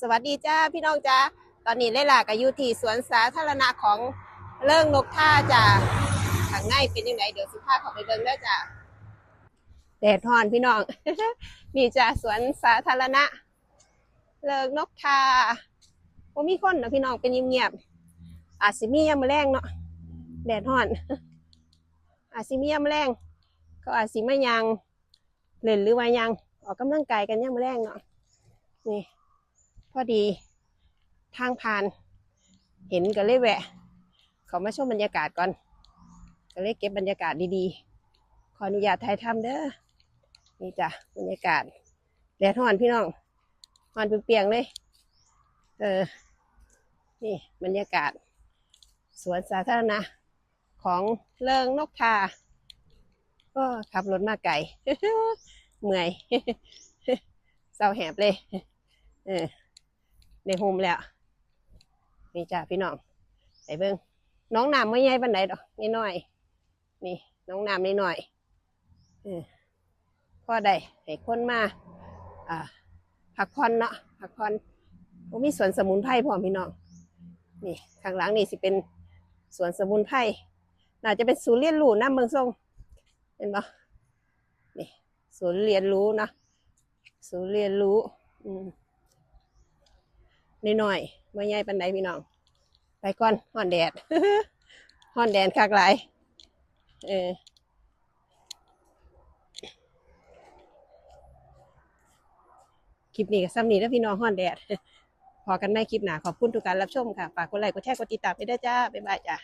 สวัสดีจ้าพี่น้องจ้าตอนนี้เล่ล่าก็อยู่ที่สวนสาธารณะของเรื่องนกท่าจ้าข้างในเป็นยังไงเดี๋ยวสิพาเขาไปเบิ่งได้จ้าแดดฮ้อนพี่น้อง นี่จ้าสวนสาธารณะ เลิกนกท่าบ่มีคนนะพี่น้องเป็นเงียบๆอาจสิมียามแรงเนาะแดดฮ้อน อาจสิมียามแรงก็อาจสิมายังเล่นหรือว่ายังออกกำลังกายกันยามมื้อแรงเนาะนี่ พอดีทางผ่าน เห็นก็เลยแวะ เขามาชมบรรยากาศก่อน ก็เลยเก็บบรรยากาศดีๆ ขออนุญาตถ่ายทำเด้อ นี่จ้ะบรรยากาศแดดร้อนพี่น้องร้อนเปียงๆเลย เออ นี่บรรยากาศ สวนสาธารณะของเลิงนกทา ก็ขับรถมาไกลเมื่อยเศร้าแหบเลย เออ ในโฮมแล้วนี่จ้าพี่น้องใส่เบิ้งน้องน้ำไม่ใหญ่ปันไหนดอกนี่น้อย นี่ น้องน้ำนี่น้อยอพ่อได้ให้คนมาอ่าผักพรเนาะผักพรผมมีสวนสมุนไพรพร้อมพี่น้องนี่ข้างหลังนี่สิเป็นสวนสมุนไพรน่าจะเป็นศูนย์เรียนรู้น้ำเมืองทรงเห็นปะนี่ศูนย์เรียนรู้นะศูนย์เรียนรู้ อืม น้อยๆเม่ใหญ่ปันใดพี่น้อง ไปก่อนห่อนแดดห่อนแดดคักหลายเออคลิปนี้ก็ซ้ำนี้แล้วพี่น้องห่อนแดดพอกันไม่คลิปหนาขอบคุณทุกการรับชมค่ะ ฝากกดไลค์กดแชร์กดติดตามไปด้วยจ้า บ๊ายบายจ้า